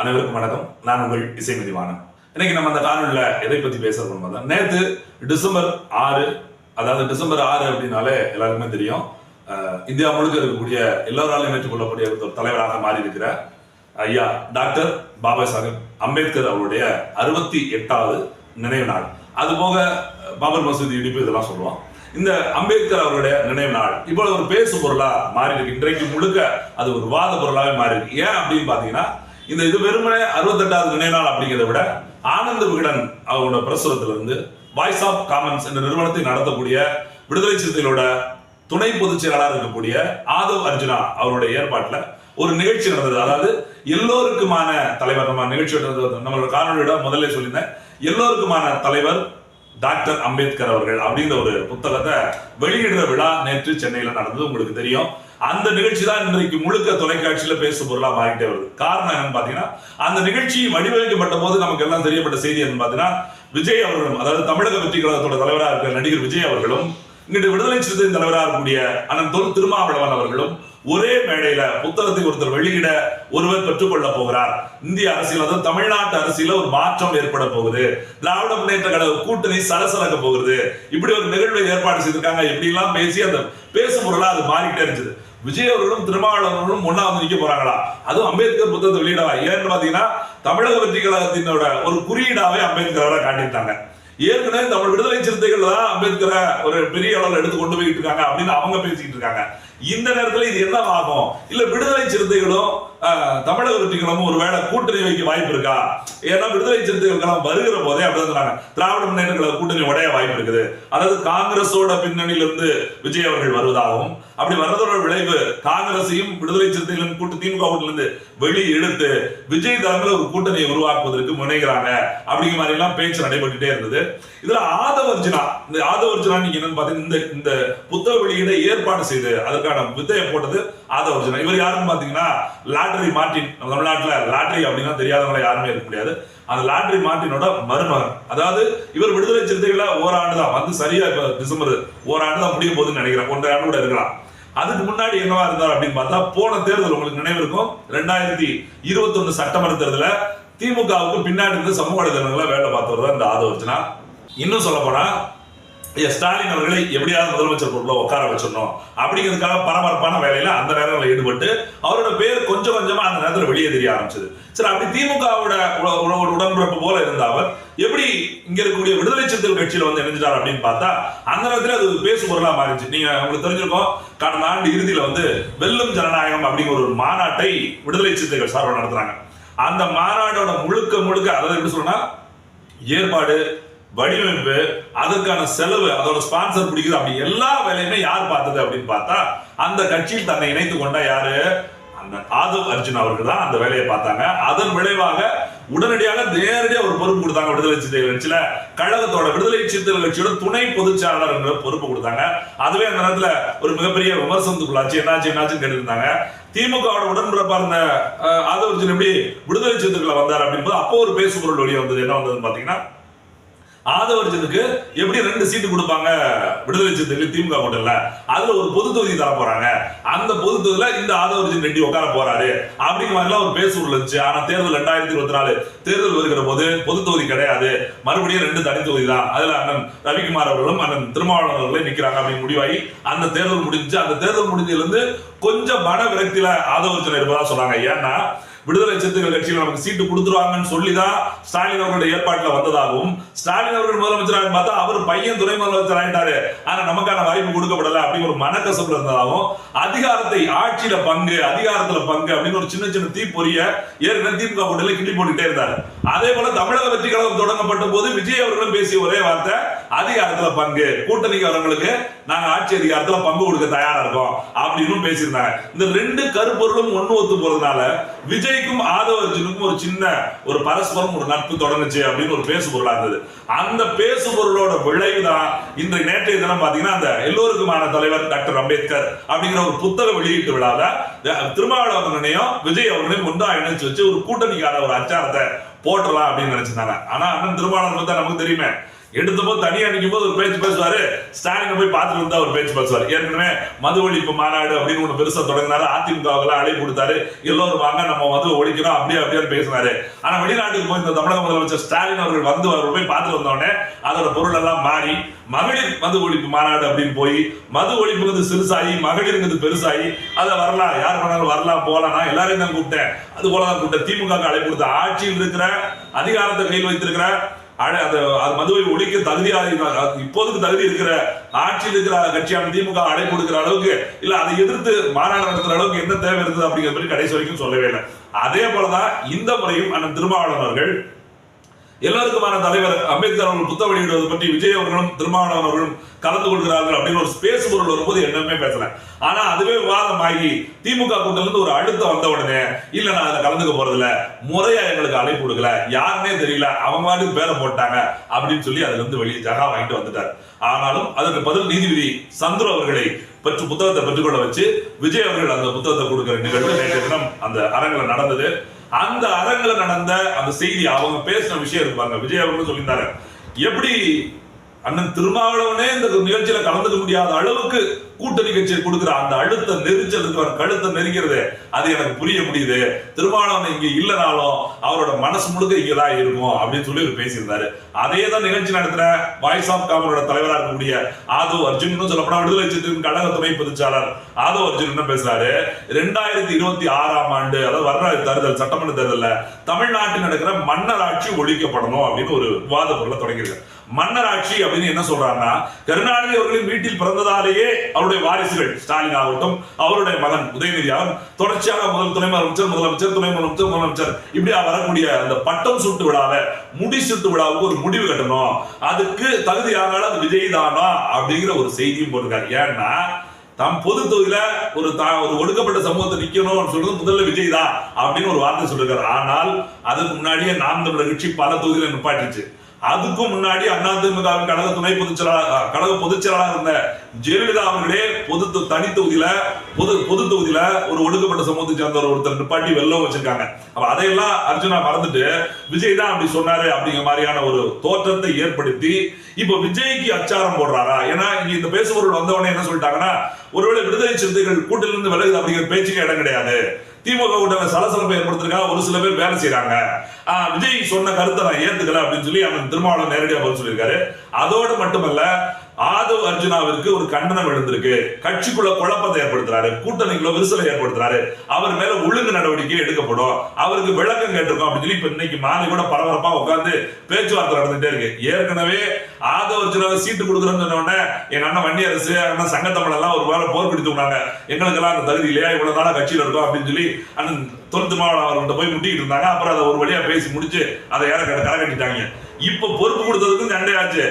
அனைவருக்கும் வணக்கம். நான் உங்கள் இசை மதிவானம் இன்னைக்கு நம்ம அந்த காணொலியில் எதை பத்தி பேச போறோம் தான் டிசம்பர் ஆறு அதாவது டிசம்பர் ஆறு அப்படின்னாலே எல்லாருக்குமே தெரியும். இந்தியா முழுக்க இருக்கக்கூடிய எல்லோராலையும் ஏற்றுக்கொள்ளக்கூடிய ஒரு தலைவராக மாறி இருக்கிற ஐயா டாக்டர் பாபா சாஹிப் அம்பேத்கர் அவருடைய அறுபத்தி எட்டாவது நினைவு நாள். அது போக பாபர் மசூதி இடிப்பு இதெல்லாம் சொல்லுவோம் இந்த அம்பேத்கர் அவருடைய நினைவு நாள் இப்போ ஒரு பேசு பொருளா மாறி இருக்கு இன்றைக்கு முழுக்க அது ஒரு வாத பொருளாவே மாறி இருக்கு ஏன் அப்படின்னு பாத்தீங்கன்னா இந்த இது வெறுமனே அறுபத்தெட்டாவது நினைவு அப்படிங்கிறத விட ஆனந்த விகடன் அவரோட பிரசுரத்திலிருந்து வாய்ஸ் ஆஃப் காமன்ஸ் என்ற நிறுவனத்தை நடத்தக்கூடிய விடுதலை சிறுத்தைகளோட துணை பொதுச் செயலாளர் இருக்கக்கூடிய ஆதவ் அர்ஜுனா அவருடைய ஏற்பாட்டில் ஒரு நிகழ்ச்சி நடந்தது. அதாவது எல்லோருக்குமான தலைவர் நம்ம நிகழ்ச்சி நடந்தது நம்மளோட காணொலியோட முதல்ல சொல்லியிருந்தேன். எல்லோருக்குமான தலைவர் டாக்டர் அம்பேத்கர் அவர்கள் அப்படிங்கிற ஒரு புத்தகத்தை வெளியிடுற விழா நேற்று சென்னையில் நடந்தது. உங்களுக்கு தெரியும். அந்த நிகழ்ச்சி தான் இன்றைக்கு முழுக்க தொலைக்காட்சியில பேசு பொருளாக மாறிட்டே வருது. காரணம் என்னன்னு பார்த்தீங்கன்னா அந்த நிகழ்ச்சி வடிவமைக்கப்பட்ட போது நமக்கு எல்லாம் தெரியப்பட்ட செய்தி என்னன்னு பார்த்தீங்கன்னா விஜய் அவர்களும் அதாவது தமிழக வெற்றி கழகத்தோட தலைவராக இருக்கிற நடிகர் விஜய் அவர்களும் இங்கிட்டு விடுதலை சிறுத்தையின் தலைவராக இருக்கக்கூடிய அண்ணன் தொல் திருமாவளவன் அவர்களும் ஒரே மேடையில புத்தகத்தை ஒருத்தர் வெளியிட ஒருவர் பெற்றுக்கொள்ள போகிறார். இந்திய அரசியல் அதாவது தமிழ்நாட்டு அரசியல ஒரு மாற்றம் ஏற்பட போகுது. திராவிட முன்னேற்ற கழக கூட்டணி சலசலக்க போகுது இப்படி ஒரு நிகழ்வை ஏற்பாடு செய்திருக்காங்க. இப்படி எல்லாம் பேசி அந்த பேசும் பொருளா அது மாறிக்கிட்டே இருந்தது விஜய் அவர்களும் திருமாவளவர்களும் ஒன்னா நிக்க போறாங்களா? அதுவும் அம்பேத்கர் புத்தகத்தை வெளியிடவா? ஏன்னு பாத்தீங்கன்னா தமிழக வெற்றி கழகத்தினோட ஒரு குறியீடாவே அம்பேத்கர் அவரை காட்டியிருந்தாங்க ஏற்கனவே தமிழ் விடுதலை சிறுத்தைகள் தான் அம்பேத்கரை ஒரு பெரிய அளவில் எடுத்து கொண்டு போயிட்டு இருக்காங்க அப்படின்னு அவங்க பேசிக்கிட்டு இருக்காங்க. இந்த நேரத்தில் இது என்ன ஆகும்? இல்ல விடுதலை சிறுத்தைகளும் தமிழக வெற்றிகளும் ஒரு வேளை கூட்டணி வைக்க வாய்ப்பு இருக்கா? ஏன்னா விடுதலை சிறுத்தைகள் வருகிற போதே அப்படி சொன்னாங்க. திராவிட முன்னேற்ற கூட்டணி உடைய வாய்ப்பு இருக்குது. அதாவது காங்கிரஸோட பின்னணியிலிருந்து விஜய் அவர்கள் வருவதாகவும் அப்படி வர்றதோட விளைவு காங்கிரஸையும் விடுதலை சிறுத்தைகளும் கூட்டு திமுக கூட்டிலிருந்து இருந்து வெளியே எடுத்து விஜய் தலைமையில ஒரு கூட்டணியை உருவாக்குவதற்கு முனைகிறாங்க. அப்படிங்கிற மாதிரி எல்லாம் பேச்சு நடைபெற்றுட்டே இருந்தது. இதுல ஆதவர்ஜினா இந்த ஆதவர்ஜினா நீங்க என்னன்னு பாத்தீங்கன்னா இந்த புத்தக வெளியீடை ஏற்பாடு செய்து அதற்கு அதற்கான வித்தையை போட்டது ஆதவர்ஜுனா இவர் யாருன்னு பாத்தீங்கன்னா லாட்டரி மார்ட்டின் நம்ம தமிழ்நாட்டுல லாட்டரி அப்படின்னா தெரியாதவங்கள யாருமே இருக்க முடியாது. அந்த லாட்டரி மார்டினோட மருமகன். அதாவது இவர் விடுதலை சிறுத்தைகளை ஓராண்டு தான் வந்து சரியா இப்போ டிசம்பர் ஓராண்டு தான் முடிய போகுதுன்னு நினைக்கிறேன். ஒன்றரை ஆண்டு கூட இருக்கலாம். அதுக்கு முன்னாடி என்னவா இருந்தார் அப்படின்னு பார்த்தா போன தேர்தல் உங்களுக்கு நினைவு இருக்கும் ரெண்டாயிரத்தி இருபத்தி ஒன்று சட்டமன்ற தேர்தல திமுகவுக்கு பின்னாடி இருந்து சமூக வலைதளங்களை வேலை பார்த்தவர் தான் இந்த ஆதவர்ஜனா இன்னும் சொல்ல போனா ஐயா ஸ்டாலின் அவர்களை எப்படியாவது முதலமைச்சர் பொருளை உட்கார வச்சிடணும். அப்படிங்கிறதுக்காக பரபரப்பான வேலையில அந்த நேரங்களில் ஈடுபட்டு அவரோட பேர் கொஞ்சம் கொஞ்சமா அந்த நேரத்தில் வெளியே தெரிய ஆரம்பிச்சது. சரி அப்படி திமுகவோட உடன்பிறப்பு போல இருந்த அவர் எப்படி இங்க இருக்கக்கூடிய விடுதலை சிறுத்தைகள் கட்சியில வந்து இணைஞ்சிட்டார் அப்படின்னு பார்த்தா அந்த நேரத்தில் அது ஒரு பேசு பொருளா மாறிச்சு நீங்க உங்களுக்கு தெரிஞ்சிருக்கோம் கடந்த ஆண்டு இறுதியில வந்து வெல்லும் ஜனநாயகம் அப்படிங்கிற ஒரு மாநாட்டை விடுதலை சிறுத்தைகள் சார்பாக நடத்துறாங்க. அந்த மாநாடோட முழுக்க முழுக்க அதாவது எப்படி சொன்னா ஏற்பாடு வடிவமைப்பு அதற்கான செலவு அதோட ஸ்பான்சர் பிடிக்குது அப்படி எல்லா வேலையுமே யார் பார்த்தது அப்படின்னு பார்த்தா அந்த கட்சியில் தன்னை இணைத்து கொண்ட யாரு? அந்த ஆதவ் அர்ஜுன் அவர்கள் தான் அந்த வேலையை பார்த்தாங்க. அதன் விளைவாக உடனடியாக நேரடியாக ஒரு பொறுப்பு கொடுத்தாங்க விடுதலை சிறுத்தைகள் கட்சியில. கழகத்தோட விடுதலை சிறுத்தைகள் கட்சியோட துணை பொதுச் செயலாளர் என்ற பொறுப்பு கொடுத்தாங்க. அதுவே அந்த நேரத்துல ஒரு மிகப்பெரிய விமர்சனத்துக்குள்ளாச்சு. என்னாச்சு என்னாச்சுன்னு கேட்டிருந்தாங்க. திமுகவோட உடன்பிறப்பா இருந்த ஆதவ் அர்ஜுன் எப்படி விடுதலை சிறுத்தைகளை வந்தார் அப்படின்போது அப்போ ஒரு பேசுபொருள் வெளியே வந்தது. என்ன வந்ததுன்னு பாத்தீங்கன்னா ஆதவர்ஜனுக்கு எப்படி ரெண்டு சீட்டு கொடுப்பாங்க? விடுதலை சிறுத்தைகள் திமுக கூட்டல அதுல ஒரு பொது தொகுதி தர போறாங்க. அந்த பொது தொகுதியில இந்த ஆதவர்ஜன் ரெட்டி உட்கார போறாரு. அப்படிங்கிற மாதிரிலாம் ஒரு பேசு இருந்துச்சு ஆனா தேர்தல் ரெண்டாயிரத்தி இருபத்தி நாலு தேர்தல் வருகிற போது பொது தொகுதி கிடையாது. மறுபடியும் ரெண்டு தனி தொகுதி தான். அதுல அண்ணன் ரவிக்குமார் அவர்களும் அண்ணன் திருமாவளவர்களும் நிக்கிறாங்க அப்படின்னு முடிவாகி அந்த தேர்தல் முடிஞ்சு அந்த தேர்தல் முடிஞ்சதுல இருந்து கொஞ்சம் மன விரக்தியில ஆதவர்ஜன் இருப்பதா சொன்னாங்க. ஏன்னா விடுதலை சிறுத்தைகள் கட்சியில் நமக்கு சீட்டு கொடுத்துருவாங்கன்னு சொல்லிதான் ஸ்டாலின் அவர்களுடைய ஏற்பாட்டில் வந்ததாகவும் ஸ்டாலின் அவர்கள் முதலமைச்சராக பார்த்தா அவர் பையன் துணை முதலமைச்சர் ஆயிட்டாரு. ஆனா நமக்கான வாய்ப்பு கொடுக்கப்படல அப்படின்னு ஒரு மனக்கசப்பு இருந்ததாகவும் அதிகாரத்தை ஆட்சியில பங்கு அதிகாரத்துல பங்கு அப்படின்னு ஒரு சின்ன சின்ன தீப்பொறிய ஏற்கனவே திமுக போட்டியில கிண்டி போட்டுட்டே இருந்தாரு. அதே போல தமிழக வெற்றி கழகம் தொடங்கப்பட்ட போது விஜய் அவர்களும் பேசிய ஒரே வார்த்தை அதிகாரத்துல பங்கு. கூட்டணிக்கு வரவங்களுக்கு நாங்க ஆட்சி அதிகாரத்துல பங்கு கொடுக்க தயாரா இருக்கோம். அப்படின்னு பேசியிருந்தாங்க. இந்த ரெண்டு கருப்பொருளும் ஒண்ணு ஒத்து போறதுனால விஜய்க்கும் ஆதவ அர்ஜுனுக்கும் ஒரு சின்ன ஒரு பரஸ்பரம் ஒரு நட்பு தொடங்குச்சு அப்படின்னு ஒரு பேசு பொருளா இருந்தது. அந்த பேசு பொருளோட விளைவு தான் இன்றைய நேற்றைய தினம் பாத்தீங்கன்னா அந்த எல்லோருக்குமான தலைவர் டாக்டர் அம்பேத்கர் அப்படிங்கிற ஒரு புத்தக வெளியீட்டு விழாவில் திருமாவளவனையும் விஜய் அவர்களையும் ஒன்றா இணைச்சு வச்சு ஒரு கூட்டணிக்கான ஒரு அச்சாரத்தை போட்டலாம் அப்படின்னு நினைச்சிருந்தாங்க. ஆனா அண்ணன் திருமாவளவன் பத்தி நமக்கு தெரியுமே. எடுத்தப்போ தனியா நிற்கும் போது ஒரு பேச்சு பேசுவாரு. ஸ்டாலின் போய் பார்த்துட்டு வந்தா ஒரு பேச்சு பேசுவாரு. ஏற்கனவே மது ஒழிப்பு மாநாடு அப்படின்னு ஒண்ணு பெருசா தொடங்கினாரு. அதிமுகவுக்கு அழைப்பு கொடுத்தாரு. எல்லோரும் வாங்க நம்ம மது ஒழிக்கிறோம் அப்படியே அப்படியே பேசினாரு. ஆனா வெளிநாட்டுக்கு போய் இந்த தமிழக முதலமைச்சர் ஸ்டாலின் அவர்கள் வந்து அவர் போய் பார்த்துட்டு வந்தோடனே அதோட பொருள் எல்லாம் மாறி மகளிர் மது ஒழிப்பு மாநாடு அப்படின்னு போய் மது ஒழிப்புங்கிறது சிறுசாகி மகளிருங்கிறது பெருசாகி அதை வரலாம். யார் வேணாலும் வரலாம் போகலாம். நான் எல்லாரையும் தான் கூப்பிட்டேன். அது போல தான் கூப்பிட்டேன். திமுக அழைப்பு கொடுத்த ஆட்சியில் இருக்கிற அதிகாரத்தை கையில் வைத்திருக்கிற அது அது மதுவை ஒழிக்க தகுதியாக இப்போதுக்கு தகுதி இருக்கிற ஆட்சியில் இருக்கிற கட்சியான திமுக அடை கொடுக்கிற அளவுக்கு இல்ல அதை எதிர்த்து மாநாடு நடத்துற அளவுக்கு என்ன தேவை இருக்குது அப்படிங்கிற மாதிரி கடைசி வரைக்கும் சொல்லவே இல்லை. அதே போலதான் இந்த முறையும் அண்ணன் திருமாவளவர்கள் எல்லாருக்குமான தலைவர் அம்பேத்கர் அவர்கள் புத்தகம் வெளியிடுவது பற்றி விஜய் அவர்களும் திருமாவளவன் அவர்களும் கலந்து கொள்கிறார்கள் அப்படின்னு ஒரு ஸ்பேஸ் பொருள் வரும்போது என்னமே பேசல. ஆனா அதுவே விவாதமாகி திமுக கூட்டத்துலருந்து ஒரு அழுத்தம் வந்த உடனே இல்ல நான் அதை கலந்துக்க போறது இல்ல முறையா எங்களுக்கு அழைப்பு கொடுக்கல. யாருன்னே தெரியல. அவங்க மாதிரி பேரை போட்டாங்க. அப்படின்னு சொல்லி அதுல இருந்து வெளியே ஜகா வாங்கிட்டு வந்துட்டார். ஆனாலும் அதற்கு பதில் நீதிபதி சந்துரு அவர்களை பற்றி புத்தகத்தை பெற்றுக்கொள்ள வச்சு விஜய் அவர்கள் அந்த புத்தகத்தை கொடுக்கிற நிகழ்வு நேற்று தினம் அந்த அரங்கில் நடந்தது. அந்த அரங்கில் நடந்த அந்த செய்தி அவங்க பேசின விஷயம் இருக்கு பாருங்க. விஜய் அவர்களும் சொல்லியிருந்தாரு. எப்படி அண்ணன் திருமாவளவனே இந்த நிகழ்ச்சியில கலந்துக்க முடியாத அளவுக்கு கூட்டணி நிகழ்ச்சியை கொடுக்கிற அந்த அழுத்த நெரிச்சல் இருக்கிற கழுத்தை நெரிக்கிறது. அது எனக்கு புரிய முடியுது. திருமாவளவன் இங்க இல்லைனாலும் அவரோட மனசு முழுக்க இங்கதான் இருக்கும் அப்படின்னு சொல்லி அவர் பேசியிருந்தாரு. அதே தான் நிகழ்ச்சி நடத்துற வாய்ஸ் ஆஃப் காமனோட தலைவராக இருக்கக்கூடிய ஆதோ அர்ஜுன் சொல்லப்போனா விடுதலை சித்திரின் கழக துணை பொதுச்சாளர் ஆதோ அர்ஜுன் என்ன பேசுறாரு? ரெண்டாயிரத்தி இருபத்தி ஆறாம் ஆண்டு அதாவது வர்ற தேர்தல் சட்டமன்ற தேர்தலில் தமிழ்நாட்டில் நடக்கிற மன்னர் ஆட்சி ஒழிக்கப்படணும் அப்படின்னு ஒரு விவாத பொருளை தொடங்கியிருக்காரு. மன்னர் ஆட்சி அப்படின்னு என்ன சொல்றாங்கன்னா கருணாநிதி அவர்களின் வீட்டில் பிறந்ததாலேயே அவருடைய வாரிசுகள் ஸ்டாலின் ஆகட்டும் அவருடைய மகன் உதயநிதி ஆகட்டும் தொடர்ச்சியாக முதல் துணை முதலமைச்சர் முதலமைச்சர் துணை முதலமைச்சர் முதலமைச்சர். இப்படியா வரக்கூடிய அந்த பட்டம் சுட்டு விழாவை முடி சுட்டு விழாவுக்கு ஒரு முடிவு கட்டணும். அதுக்கு தகுதியான அது விஜய் தானா அப்படிங்கிற ஒரு செய்தியும் போட்டிருக்காரு. ஏன்னா தம் பொது தொகுதியில ஒரு தா- ஒரு ஒடுக்கப்பட்ட சமூகத்தை நிக்கணும்னு சொல்றது முதல்ல விஜய் தான் அப்படின்னு ஒரு வார்த்தை சொல்லிருக்காரு. ஆனால் அதுக்கு முன்னாடியே நாம் தமிழர் கட்சி பல தொகுதியில நிப்பாட்டிச்சு அதுக்கும் முன்னாடி அதிமுகவின் கழக துணை பொதுச்செயலாளர் கழக பொதுச்செயலாளர் இருந்த ஜெயலலிதா அவர்களே பொது தொ- தனி தொகுதியில பொது பொது தொகுதியில ஒரு ஒடுக்கப்பட்ட சமூகத்தை சேர்ந்தவர் ஒருத்தர் நிப்பாட்டி வெள்ளம் வச்சிருக்காங்க. அப்ப அதையெல்லாம் அர்ஜுனா மறந்துட்டு விஜய் தான் அப்படி சொன்னாரு அப்படிங்கிற மாதிரியான ஒரு தோற்றத்தை ஏற்படுத்தி இப்போ விஜய்க்கு அச்சாரம் போடுறாரா? ஏன்னா இங்க இந்த பேசுபொருள் வந்த என்ன சொல்லிட்டாங்கன்னா ஒருவேளை விடுதலை சிறுத்தைகள் கூட்டிலிருந்து விலகுது அப்படிங்கிற பேச்சுக்கு இடம் கிடையாது. திமுக கூட்டணி சலசலப்பை ஏற்படுத்திருக்காங்க. ஒரு சில பேர் வேலை செய்யறாங்க விஜய் சொன்ன கருத்தை நான் ஏத்துக்கல அப்படின்னு சொல்லி அவன் திருமாவளவன் நேரடியாக பதில் சொல்லியிருக்காரு. அதோடு மட்டுமல்ல ஆதவ் அர்ஜுனாவிற்கு ஒரு கண்டனம் எழுந்திருக்கு. கட்சிக்குள்ள குழப்பத்தை ஏற்படுத்துறாரு. கூட்டணிக்குள்ள விரிசலை ஏற்படுத்துறாரு. அவர் மேல ஒழுங்கு நடவடிக்கை எடுக்கப்படும். அவருக்கு விளக்கம் கேட்டிருக்கோம் அப்படின்னு சொல்லி இப்ப இன்னைக்கு மாலை கூட பரபரப்பா உட்கார்ந்து பேச்சுவார்த்தை நடந்துட்டே இருக்கு. ஏற்கனவே ஆதவ அர்ஜுனாவை சீட்டு கொடுக்குறோம்னு சொன்ன உடனே எங்க அண்ணன் வண்டி அரசு அண்ணன் சங்கத்தமிழ் எல்லாம் ஒரு வாரம் போர் பிடித்து விட்டாங்க. எங்களுக்கெல்லாம் அந்த தகுதி இல்லையா? இவ்வளவு நாளா கட்சியில இருக்கோம் அப்படின்னு சொல்லி அண்ணன் தொல் மாவட்டம் அவர்கிட்ட போய் முட்டிக்கிட்டு இருந்தாங்க. அப்புறம் அதை ஒரு வழியா பேசி முடிச்சு அதை யாரும் கரை கட்டிட்டாங்க. இப்போ பொறுப்பு கொடுத்ததுக்கும் சண்டையாச்சு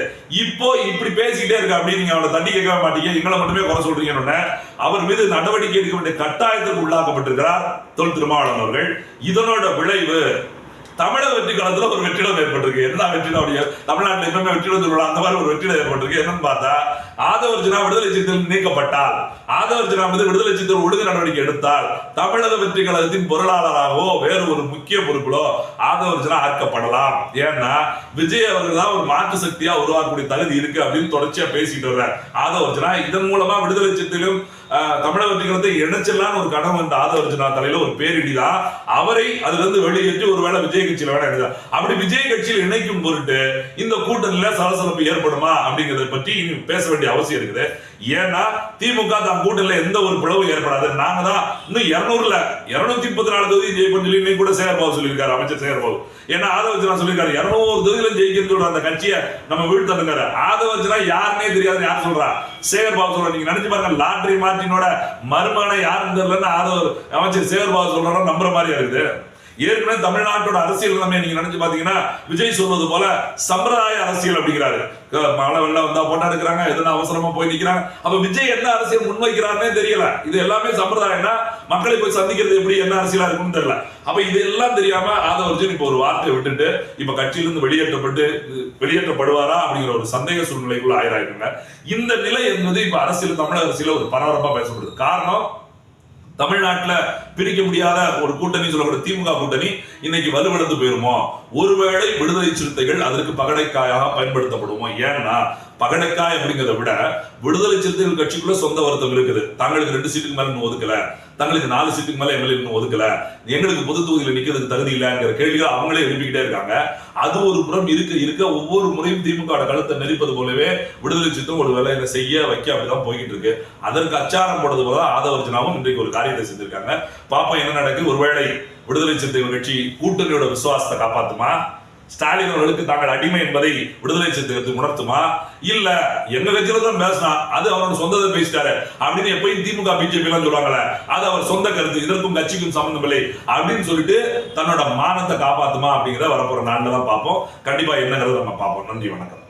இப்போ இப்படி பேசிக்கிட்டே இருக்க அப்படின்னு நீங்க அவளை தண்ணி கேட்க மாட்டீங்க. எங்களை மட்டுமே குறை சொல்றீங்கன்னு உடனே அவர் மீது நடவடிக்கை எடுக்க வேண்டிய கட்டாயத்திற்கு உள்ளாக்கப்பட்டிருக்கிறார் தொல் திருமாவளவன் அவர்கள். இதனோட விளைவு தமிழக வெற்றி காலத்துல ஒரு வெற்றிடம் ஏற்பட்டிருக்கு. என்ன வெற்றிடம் அப்படியே? தமிழ்நாட்டுல எப்பவுமே வெற்றிடம் சொல்லலாம் அந்த மாதிரி ஒரு வெற்றிடம் ஏற்பட்டிருக்கு. என்னன்னு பார்த்தா ஆதவர்ஜுனா விடுதலை சிறுத்தைகள் நீக்கப்பட்டால் ஆதரவு மீது விடுதலை சித்தல் ஒழுங்கு நடவடிக்கை எடுத்தால் தமிழக வெற்றி கழகத்தின் பொருளாளராகவோ வேறு ஒரு முக்கிய பொறுப்பிலோ ஆதரவு ஆக்கப்படலாம். ஏன்னா விஜய் அவர்கள் தான் ஒரு மாற்று சக்தியா உருவாக்கக்கூடிய தகுதி இருக்கு அப்படின்னு தொடர்ச்சியா பேசிட்டு வர்றார். ஆதரவு இதன் மூலமா விடுதலை சித்திலும் ஆஹ், தமிழக வெற்றி கழகத்தை இணைச்சலான்னு ஒரு கடன் வந்த ஆதவர்ஜுனா தலையில ஒரு பேரிடி தான் அவரை அதுல இருந்து வெளியேற்றி ஒருவேளை விஜய் கட்சியில வேணா எடுக்கலாம் அப்படி விஜய் கட்சியில் இணைக்கும் பொருட்டு இந்த கூட்டணியில சலசலப்பு ஏற்படுமா அப்படிங்கறத பற்றி இனி பேச வேண்டிய அவசியம் இருக்குது. ஏன்னா திமுக தான் கூட்டணியில எந்த ஒரு பிளவும் ஏற்படாது. நாங்க தான் இன்னும் இருநூறுல இருநூத்தி முப்பத்தி நாலு தொகுதி ஜெயிப்போம் சொல்லி இன்னைக்கு கூட சேகர்பாபு சொல்லியிருக்காரு அமைச்சர் சேகர்பாபு ஏன்னா ஆதவர்ஜனா சொல்லியிருக்காரு இருநூறு தொகுதியில ஜெயிக்கிறது சொல்ற அந்த கட்சியை நம்ம வீழ்த்தணுங்கிற ஆதவ வச்சுனா யாருன்னே தெரியாது யார் சொல்றா? சேகர்பாபு சொல்ற. நீங்க நினைச்சு பாருங்க லாட்ரி மார்டினோட மருமகனை யாருன்னு தெரியலன்னு ஆதவர் அமைச்சர் சேகர்பாபு சொல்றாரோ நம்புற மாதிரி இருக்குது. ஏற்கனவே தமிழ்நாட்டோட அரசியல் நிலைமை நீங்க நினைச்சு பாத்தீங்கன்னா விஜய் சொல்வது போல சம்பிரதாய அரசியல் அப்படிங்கிறாரு. மழை வெள்ளம் வந்தா போட்டா எடுக்கிறாங்க எதனா அவசரமா போய் நிக்கிறாங்க. அப்ப விஜய் என்ன அரசியல் முன்வைக்கிறாருன்னே தெரியல. இது எல்லாமே சம்பிரதாயம்னா மக்களை போய் சந்திக்கிறது எப்படி என்ன அரசியலா இருக்கும்னு தெரியல. அப்ப இது எல்லாம் தெரியாம ஆதவர்ஜன் இப்ப ஒரு வார்த்தையை விட்டுட்டு இப்ப கட்சியிலிருந்து வெளியேற்றப்பட்டு வெளியேற்றப்படுவாரா அப்படிங்கிற ஒரு சந்தேக சூழ்நிலைக்குள்ள ஆயிராயிருக்காங்க இந்த நிலை என்பது இப்ப அரசியல் தமிழக அரசியல ஒரு பரபரப்பா பேசப்படுது. காரணம் தமிழ்நாட்டுல பிரிக்க முடியாத ஒரு கூட்டணி சொல்லக்கூடிய திமுக கூட்டணி இன்னைக்கு வலுவிழந்து போயிருமோ? ஒருவேளை விடுதலை சிறுத்தைகள் அதற்கு பகடைக்காயாக பயன்படுத்தப்படுமோ? ஏன்னா பகடைக்காய் அப்படிங்கிறத விட விடுதலை சிறுத்தைகள் கட்சிக்குள்ள சொந்த வருத்தம் இருக்குது. தங்களுக்கு ரெண்டு சீட்டுக்கு மேல இன்னும் ஒதுக்கல. தங்களுக்கு நாலு சீட்டுக்கு மேல எம்எல்ஏ இன்னும் ஒதுக்கல. எங்களுக்கு பொது தொகுதியில் நிக்கிறதுக்கு தகுதி இல்லைங்கிற கேள்விகள் அவங்களே எழுப்பிக்கிட்டே இருக்காங்க. அது ஒரு புறம் இருக்க இருக்க ஒவ்வொரு முறையும் திமுக கழுத்தை நெரிப்பது போலவே விடுதலை சித்தம் ஒரு இதை செய்ய வைக்க அப்படிதான் போய்கிட்டு இருக்கு. அதற்கு அச்சாரம் போடுறது போல ஆதவர்ஜனாவும் இன்றைக்கு ஒரு காரியத்தை செஞ்சிருக்காங்க. பாப்பா என்ன நடக்குது? ஒருவேளை விடுதலை சிறுத்தைகள் கட்சி கூட்டணியோட விசுவாசத்தை காப்பாத்துமா? ஸ்டாலின் அவர்களுக்கு தாங்கள் அடிமை என்பதை விடுதலை சித்தகத்துக்கு உணர்த்துமா? இல்ல எங்க கட்சியில தான் பேசினா அது அவரோட சொந்தத்தை பேசிட்டாரு அப்படின்னு எப்பயும் திமுக பிஜேபி எல்லாம் சொல்லுவாங்கல்ல அது அவர் சொந்த கருத்து இதற்கும் கட்சிக்கும் சம்பந்தம் இல்லை அப்படின்னு சொல்லிட்டு தன்னோட மானத்தை காப்பாத்துமா அப்படிங்கிறத வரப்போற நாள்ல தான் பார்ப்போம். கண்டிப்பா என்னங்கிறத நம்ம பார்ப்போம். நன்றி வணக்கம்.